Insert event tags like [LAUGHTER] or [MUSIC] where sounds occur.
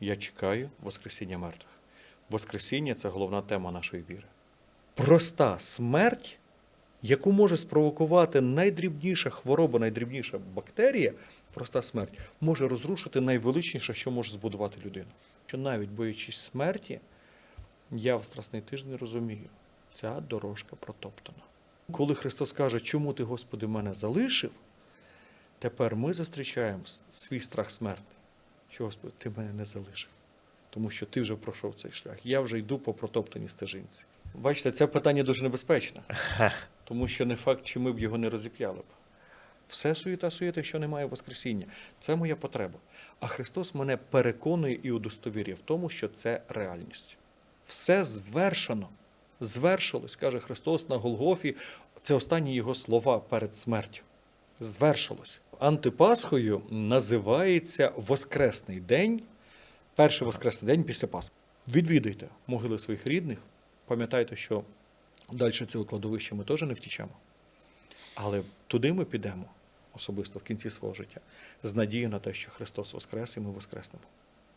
Я чекаю Воскресіння мертвих. Воскресіння це головна тема нашої віри. Проста смерть, яку може спровокувати найдрібніша хвороба, найдрібніша бактерія, проста смерть, може розрушити найвеличніше, що може збудувати людина. Що навіть боючись смерті, я в страсний тиждень розумію, ця дорожка протоптана. Коли Христос каже, чому ти, Господи, мене залишив, тепер ми зустрічаємо свій страх смерти. Що, Господи, ти мене не залишив, тому що ти вже пройшов цей шлях. Я вже йду по протоптаній стежинці. Бачите, це питання дуже небезпечне, [LAUGHS] тому що не факт, чи ми б його не розіп'яли б. Все суєта суєта, що немає Воскресіння. Це моя потреба. А Христос мене переконує і удостовірює в тому, що це реальність. Все звершено, звершилось, каже Христос на Голгофі. Це останні його слова перед смертю. Звершилось. Антипасхою називається Воскресний день, перший Воскресний день після Пасхи. Відвідайте могили своїх рідних. Пам'ятайте, що далі цього кладовища ми теж не втічемо. Але туди ми підемо особисто в кінці свого життя з надією на те, що Христос Воскрес і ми воскреснемо.